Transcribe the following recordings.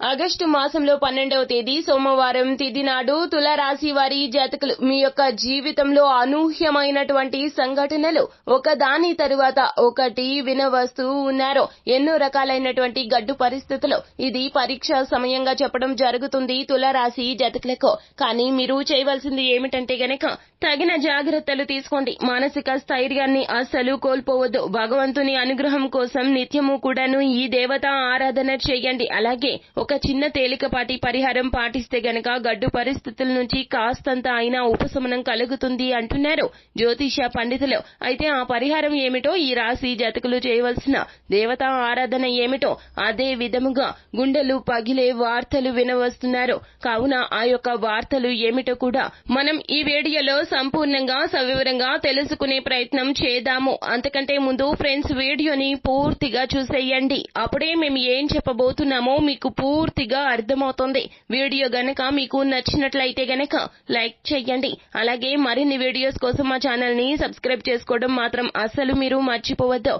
August మాసంలో పన్నెండవ తేదీ సోమవారం తిథి నాడు తులారాశి వారి జాతకులు మీ యొక్క జీవితంలో అనూహ్యమైనటువంటి సంఘటనలు ఒకదాని తరువాత ఒకటి వినవస్తూ ఉన్నారు ఎన్నో రకాలైనటువంటి గడ్డు పరిస్థితులు ఇది పరీక్ష సమయంగా చెప్పడం జరుగుతుంది తులారాశి జాతకులకు. కానీ మీరు చేయవలసింది ఏమిటంటే గనక తగిన జాగ్రత్తలు తీసుకోండి. మానసిక స్థైర్యాన్ని అస్సలు కోల్పోవద్దు. భగవంతుని అనుగ్రహం కోసం నిత్యము కూడాను ఈ దేవత ఆరాధన చేయండి. అలాగే ఒక చిన్న తేలికపాటి పరిహారం పాటిస్తే గనక గడ్డు పరిస్థితుల నుంచి కాస్తంత అయినా ఉపశమనం కలుగుతుంది అంటున్నారు జ్యోతిష పండితులు. అయితే ఆ పరిహారం ఏమిటో ఈ రాశి జాతకులు చేయవలసిన దేవతా ఆరాధన ఏమిటో అదే విధముగా గుండెలు పగిలే వార్తలు వినవస్తున్నారు. కావున ఆ యొక్క వార్తలు ఏమిటో కూడా మనం ఈ వీడియోలో సంపూర్ణంగా సవివరంగా తెలుసుకునే ప్రయత్నం చేద్దాము. అంతకంటే ముందు ఫ్రెండ్స్ వీడియోని పూర్తిగా చూసేయండి. అప్పుడే మేము ఏం చెప్పబోతున్నామో మీకు పూర్తిగా అర్థమవుతుంది. వీడియో గనక మీకు నచ్చినట్లయితే గనక లైక్ చేయండి అలాగే మరిన్ని వీడియోస్ కోసం మా ఛానల్ని సబ్స్క్రైబ్ చేసుకోవడం మాత్రం అస్సలు మీరు మర్చిపోవద్దు.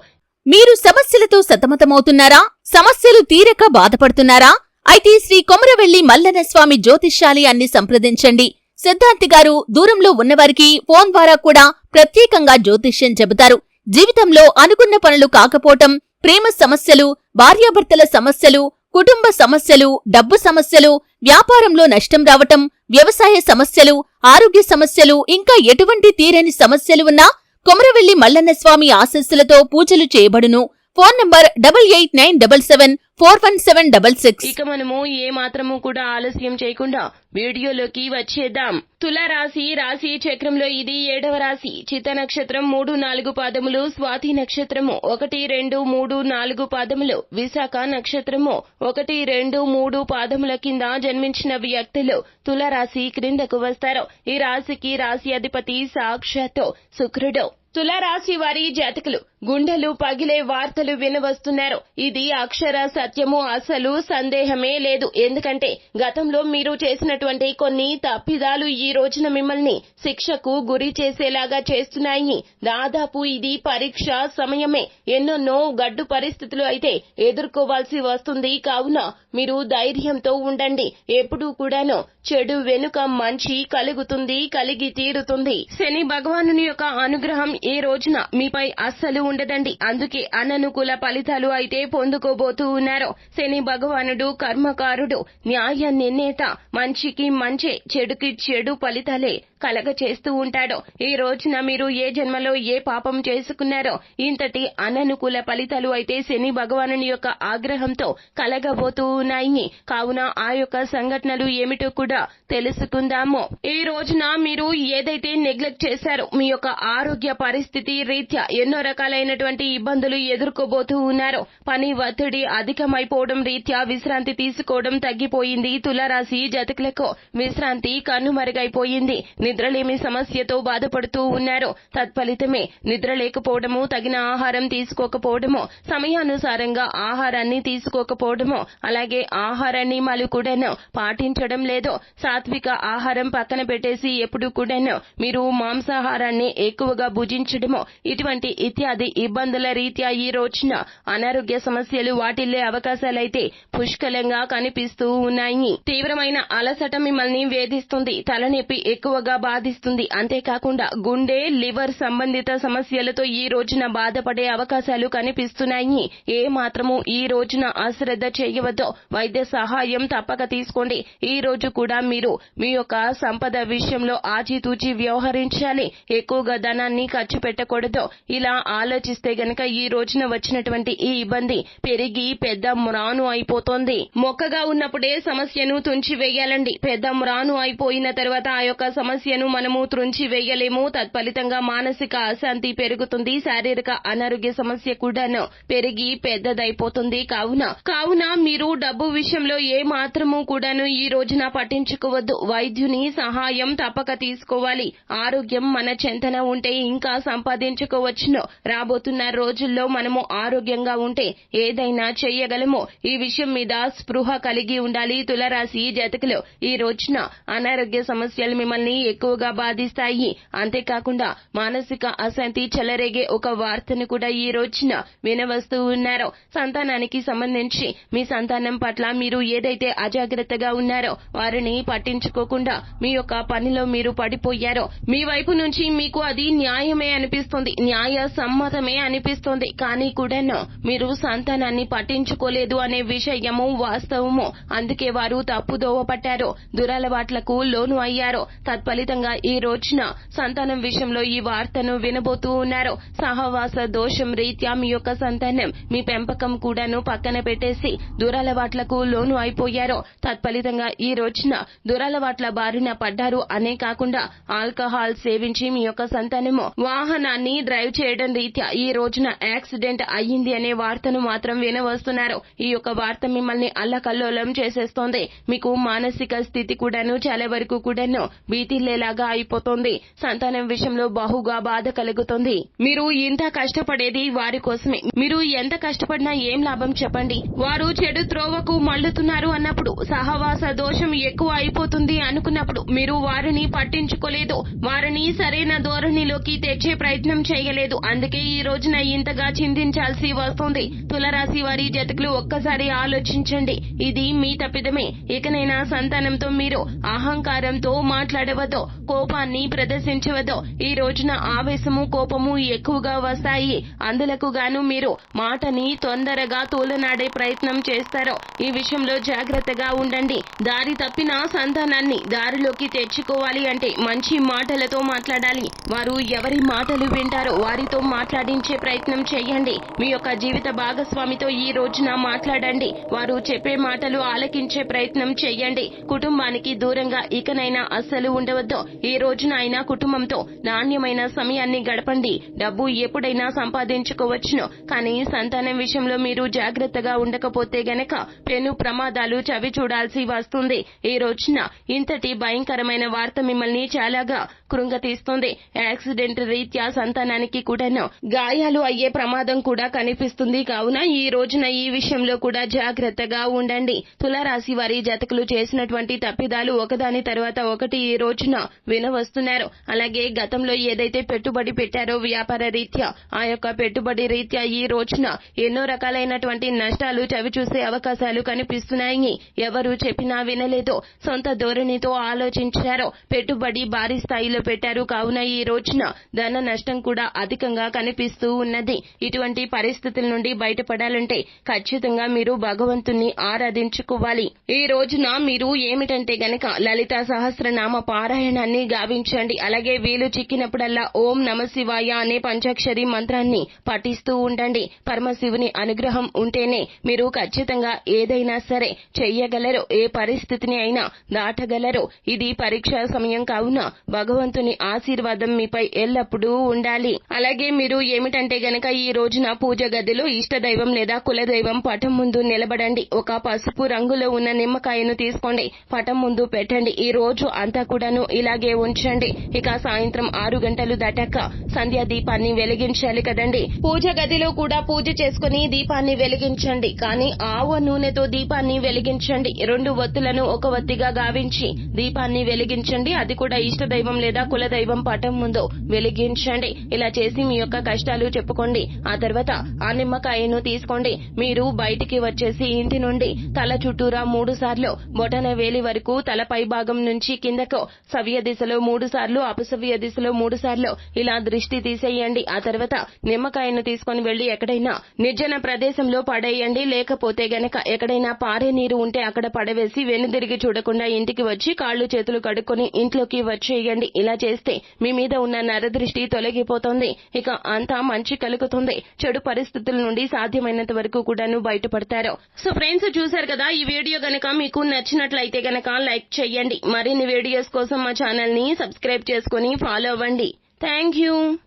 మీరు సమస్యలతో సతమతమవుతున్నారా? సమస్యలు తీరక బాధపడుతున్నారా? అయితే శ్రీ కొమరవెల్లి మల్లన స్వామి జ్యోతిష్యాలయాన్ని సంప్రదించండి. సిద్ధాంతి గారు దూరంలో ఉన్నవారికి ఫోన్ ద్వారా కూడా ప్రత్యేకంగా జ్యోతిష్యం చెబుతారు. జీవితంలో అనుకున్న పనులు కాకపోవటం ప్రేమ సమస్యలు భార్యాభర్తల సమస్యలు కుటుంబ సమస్యలు డబ్బు సమస్యలు వ్యాపారంలో నష్టం రావటం వ్యవసాయ సమస్యలు ఆరోగ్య సమస్యలు ఇంకా ఎటువంటి తీరని సమస్యలు ఉన్నా కొమరవెల్లి మల్లన్న స్వామి ఆశస్సులతో పూజలు చేయబడును. Phone number double eight nine double seven four one seven double six. ఇక మనము ఏ మాత్రము కూడా ఆలస్యం చేయకుండా వీడియోలోకి వచ్చేద్దాం. తులారాశి రాశి చక్రంలో ఇది ఏడవ రాశి. చిత్త నక్షత్రం మూడు నాలుగు పాదములు స్వాతి నక్షత్రము ఒకటి రెండు మూడు నాలుగు పాదములు విశాఖ నక్షత్రము ఒకటి రెండు మూడు పాదముల కింద జన్మించిన వ్యక్తులు తులారాశి క్రిందకు వస్తారు. ఈ రాశికి రాశి అధిపతి సాక్షాత్తు శుక్రుడు. తులారాశి వారి జాతకులు గుండెలు పగిలే వార్తలు వినవస్తున్నారు. ఇది అక్షర సత్యము అసలు సందేహమే లేదు. ఎందుకంటే గతంలో మీరు చేసినటువంటి కొన్ని తప్పిదాలు ఈ రోజున మిమ్మల్ని శిక్షకు గురి చేసేలాగా చేస్తున్నాయి. దాదాపు ఇది పరీక్ష సమయమే. ఎన్నెన్నో గడ్డు పరిస్థితులు అయితే ఎదుర్కోవాల్సి వస్తుంది. కావున మీరు ధైర్యంతో ఉండండి. ఎప్పుడూ కూడాను చెడు వెనుక మంచి కలుగుతుంది కలిగి తీరుతుంది. శని భగవానుని యొక్క అనుగ్రహం ఈ రోజున మీపై అస్సలు ఉండదండి. అందుకే అననుకూల ఫలితాలు అయితే పొందుకోబోతూ ఉన్నారు. శని భగవానుడు కర్మకారుడు న్యాయ నిర్ణేత మంచికి మంచే చెడుకి చెడు ఫలితాలే కలగ చేస్తూ ఉంటాడు. ఈ రోజున మీరు ఏ జన్మలో ఏ పాపం చేసుకున్నారో ఇంతటి అననుకూల ఫలితాలు అయితే శని భగవానుని యొక్క ఆగ్రహంతో కలగబోతూ ఉన్నాయి. కావున ఆ యొక్క సంఘటనలు ఏమిటో కూడా తెలుసుకుందాము. ఈ రోజున మీరు ఏదైతే నెగ్లెక్ట్ చేశారో మీ యొక్క ఆరోగ్య పరిస్థితి రీత్యా ఎన్నో రకాలైనటువంటి ఇబ్బందులు ఎదుర్కోబోతూ ఉన్నారు. పని ఒత్తిడి అధికమైపోవడం రీత్యా విశ్రాంతి తీసుకోవడం తగ్గిపోయింది. తులారాశి జతకులకు విశ్రాంతి కన్నుమరుగైపోయింది నిద్రలేమి సమస్యతో బాధపడుతూ ఉన్నారు. తత్ఫలితమే నిద్ర లేకపోవడము తగిన ఆహారం తీసుకోకపోవడము సమయానుసారంగా ఆహారాన్ని తీసుకోకపోవడము అలాగే ఆహార నియమాలు కూడాను పాటించడం లేదు. సాత్విక ఆహారం పక్కన పెట్టేసి ఎప్పుడు కూడాను మీరు మాంసాహారాన్ని ఎక్కువగా భుజించడము ఇటువంటి ఇత్యాది ఇబ్బందుల రీత్యా ఈ రోజున అనారోగ్య సమస్యలు వాటిల్లే అవకాశాలైతే పుష్కలంగా కనిపిస్తూ ఉన్నాయి. తీవ్రమైన అలసట మిమ్మల్ని వేధిస్తుంది. తలనొప్పి ఎక్కువగా బాధిస్తుంది. అంతేకాకుండా గుండె లివర్ సంబంధిత సమస్యలతో ఈ రోజున బాధపడే అవకాశాలు కనిపిస్తున్నాయి. ఏ మాత్రము ఈ రోజున అశ్రద్ధ చేయవద్దో. వైద్య సహాయం తప్పక తీసుకోండి. ఈ రోజు కూడా మీరు మీ యొక్క సంపద విషయంలో ఆచితూచి వ్యవహరించాలి. ఎక్కువగా ధనాన్ని ఖర్చు పెట్టకూడదు ఇలా ఆలోచిస్తే గనక ఈ రోజున వచ్చినటువంటి ఈ ఇబ్బంది పెరిగి పెద్ద మురాను అయిపోతుంది. మొక్కగా ఉన్నప్పుడే సమస్యను తుంచి వేయాలండి. పెద్ద మురాను అయిపోయిన తర్వాత ఆ యొక్క సమస్యను మనము త్రుంచి వేయలేము. తత్ఫలితంగా మానసిక అశాంతి పెరుగుతుంది. శారీరక అనారోగ్య సమస్య కూడాను పెరిగి పెద్దదైపోతుంది. కావున కావున మీరు డబ్బు విషయంలో ఏ మాత్రము కూడాను ఈ రోజున పట్టించుకోవద్దు. వైద్యుని సహాయం తప్పక తీసుకోవాలి. ఆరోగ్యం మన చెంతన ఉంటే ఇంకా సంపాదించుకోవచ్చునో. రాబోతున్న రోజుల్లో మనము ఆరోగ్యంగా ఉంటే ఏదైనా చెయ్యగలమో. ఈ విషయం మీద స్పృహ కలిగి ఉండాలి. తులరాశి జాతకులు ఈ రోజున అనారోగ్య సమస్యలు మిమ్మల్ని ఎక్కువగా బాధిస్తాయి. అంతేకాకుండా మానసిక అశాంతి చెలరేగే ఒక వార్తను కూడా ఈ రోజున వినవస్తూ ఉన్నారు. సంతానానికి సంబంధించి మీ సంతానం పట్ల మీరు ఏదైతే అజాగ్రత్తగా ఉన్నారో వారిని పట్టించుకోకుండా మీ యొక్క పనిలో మీరు పడిపోయారో మీ వైపు నుంచి మీకు అది న్యాయమే అనిపిస్తుంది న్యాయ సమ్మతమే అనిపిస్తుంది. కానీ కూడాను మీరు సంతానాన్ని పట్టించుకోలేదు అనే విషయము వాస్తవము. అందుకే వారు తప్పుదోవ పట్టారు దురలవాట్లకు లోను అయ్యారు. తత్ఫలితంగా ఈ రోజున సంతానం విషయంలో ఈ వార్తను వినబోతూ ఉన్నారు. సహవాస దోషం రీత్యా మీ యొక్క సంతానం మీ పెంపకం కూడాను పక్కన పెట్టేసి దురలవాట్లకు లోను అయిపోయారు. తత్ఫలితంగా ఈ రోజున దురలవాట్ల బారిన పడ్డారు. అనే కాకుండా ఆల్కహాల్ సేవించి మీ యొక్క సంతానము. వాహనాన్ని డ్రైవ్ చేయడం రీత్యా ఈ రోజున యాక్సిడెంట్ అయ్యింది అనే వార్తను మాత్రం వినవస్తున్నారు. ఈ యొక్క వార్త మిమ్మల్ని అల్లకల్లోలం చేసేస్తోంది. మీకు మానసిక స్థితి కూడాను చాలా వరకు కూడాను భీతిల్లేలాగా అయిపోతుంది. సంతానం విషయంలో బహుగా బాధ కలుగుతుంది. మీరు ఇంత కష్టపడేది వారి కోసమే. మీరు ఎంత కష్టపడినా ఏం లాభం చెప్పండి. వారు చెడు త్రోవకు మళ్ళుతున్నారు అన్నప్పుడు సహవాస దోషం ఎక్కువ అయిపోతుంది అనుకున్నప్పుడు మీరు వారిని పట్టించుకోలేదు. వారిని సరైన ధోరణిలోకి తెచ్చి ప్రయత్నం చేయలేదు. అందుకే ఈ రోజున ఇంతగా చింతించాల్సి వస్తుంది. తులరాశి వారి జతకులు ఒక్కసారి ఆలోచించండి. ఇది మీ తప్పిదమే. ఇకనైనా సంతానంతో మీరు అహంకారంతో మాట్లాడవద్దు. కోపాన్ని ప్రదర్శించవద్దు. ఈ రోజున ఆవేశము కోపము ఎక్కువగా వస్తాయి. అందులకు గాను మీరు మాటని తొందరగా తూలనాడే ప్రయత్నం చేస్తారు. ఈ విషయంలో జాగ్రత్తగా ఉండండి. దారి తప్పిన సంతానాన్ని దారిలోకి తెచ్చుకోవాలి అంటే మంచి మాటలతో మాట్లాడాలి. వారు ఎవరి మాటలు వింటారో. వారితో మాట్లాడించే ప్రయత్నం చేయండి. మీ యొక్క జీవిత భాగస్వామితో ఈ రోజున మాట్లాడండి. వారు చెప్పే మాటలు ఆలకించే ప్రయత్నం చేయండి. కుటుంబానికి దూరంగా ఇకనైనా అస్సలు ఉండవద్దు. ఈ రోజున అయినా కుటుంబంతో నాణ్యమైన సమయాన్ని గడపండి. డబ్బు ఎప్పుడైనా సంపాదించుకోవచ్చును. కానీ సంతానం విషయంలో మీరు జాగ్రత్తగా ఉండకపోతే గనక పెను ప్రమాదాలు చవి చూడాల్సి వస్తుంది. ఈ రోజున ఇంతటి భయంకరమైన వార్త మిమ్మల్ని చాలాగా కృంగతీస్తుంది. యాక్సిడెంట్ రీత్యా సంతానానికి కూడాను గాయాలు అయ్యే ప్రమాదం కూడా కనిపిస్తుంది. కావున ఈ రోజున ఈ విషయంలో కూడా జాగ్రత్తగా ఉండండి. తులారాశి వారి జతకులు చేసినటువంటి తప్పిదాలు ఒకదాని తర్వాత ఒకటి ఈ రోజున వినవస్తున్నారు. అలాగే గతంలో ఏదైతే పెట్టుబడి పెట్టారో వ్యాపార రీత్యా ఆ యొక్క పెట్టుబడి రీత్యా ఈ రోజున ఎన్నో రకాలైనటువంటి నష్టాలు చవి చూసే అవకాశాలు కనిపిస్తున్నాయి. ఎవరు చెప్పినా వినలేదో. సొంత ధోరణితో ఆలోచించారో పెట్టుబడి భారీ స్థాయిలో పెట్టారు. కావున ఈ రోజున ధన నష్టం కూడా అధికంగా కనిపిస్తూ ఉన్నది. ఇటువంటి పరిస్థితుల నుండి బయటపడాలంటే ఖచ్చితంగా మీరు భగవంతుణ్ణి ఆరాధించుకోవాలి. ఈ రోజున మీరు ఏమిటంటే గనక లలిత సహస్రనామ పారాయణాన్ని గావించండి. అలాగే వీలు చిక్కినప్పుడల్లా ఓం నమ శివాయ అనే పంచాక్షరి మంత్రాన్ని పఠిస్తూ ఉండండి. పరమశివుని అనుగ్రహం ఉంటేనే మీరు ఖచ్చితంగా ఏదైనా సరే చెయ్యగలరు. ఏ పరిస్థితిని అయినా దాటగలరు. ఇది పరీక్షా సమయం కావున భగవంతుని ఆశీర్వాదం మీపై ఎల్లప్పుడూ ఉండాలి. అలాగే మీరు ఏమిటంటే గనక ఈ రోజున పూజ గదిలో ఇష్టదైవం లేదా కులదైవం పటం ముందు నిలబడండి. ఒక పసుపు రంగులో ఉన్న నిమ్మకాయను తీసుకోండి. పటం ముందు పెట్టండి. ఈ రోజు అంతా కూడాను ఇలాగే ఉంచండి. ఇక సాయంత్రం ఆరు గంటలు దాటాక సంధ్యా దీపాన్ని వెలిగించాలి కదండి. పూజ గదిలో కూడా పూజ చేసుకుని దీపాన్ని వెలిగించండి. కానీ ఆవ నూనెతో దీపాన్ని వెలిగించండి. రెండు ఒత్తులను ఒక ఒత్తిగా గావించి దీపాన్ని వెలిగించండి. అది కూడా ఇష్టదైవం లేదా కులదైవం పటం ముందు వెలిగి వెలిగించండి ఇలా చేసి మీ యొక్క కష్టాలు చెప్పుకోండి. ఆ తర్వాత ఆ నిమ్మకాయను తీసుకోండి. మీరు బయటికి వచ్చేసి ఇంటి నుండి తల చుట్టూరా మూడు సార్లు బొటన వేలి వరకు తల పై భాగం నుంచి కిందకు సవ్య దిశలో మూడు సార్లు అపసవ్య దిశలో మూడు సార్లు ఇలా దృష్టి తీసేయండి. ఆ తర్వాత నిమ్మకాయను తీసుకొని వెళ్ళి ఎక్కడైనా నిర్జన ప్రదేశంలో పడేయండి. లేకపోతే గనక ఎక్కడైనా పారే నీరు ఉంటే అక్కడ పడవేసి వెనుదిరిగి చూడకుండా ఇంటికి వచ్చి కాళ్ళు చేతులు కడుక్కొని ఇంట్లోకి వచ్చేయండి. ఇలా చేస్తే మీ మీద ఉన్న నరదృష్టి తొలగిపోతుంది. ఇక అంతా మంచి కలుగుతుంది. చెడు పరిస్థితుల నుండి సాధ్యమైనంత వరకు కూడాను బయటపడతారు. సో ఫ్రెండ్స్ చూశారు కదా ఈ వీడియో గనక మీకు నచ్చినట్లయితే గనక లైక్ చేయండి మరిన్ని వీడియోస్ కోసం మా ఛానల్ని సబ్స్క్రైబ్ చేసుకుని ఫాలో అవ్వండి. Thank you.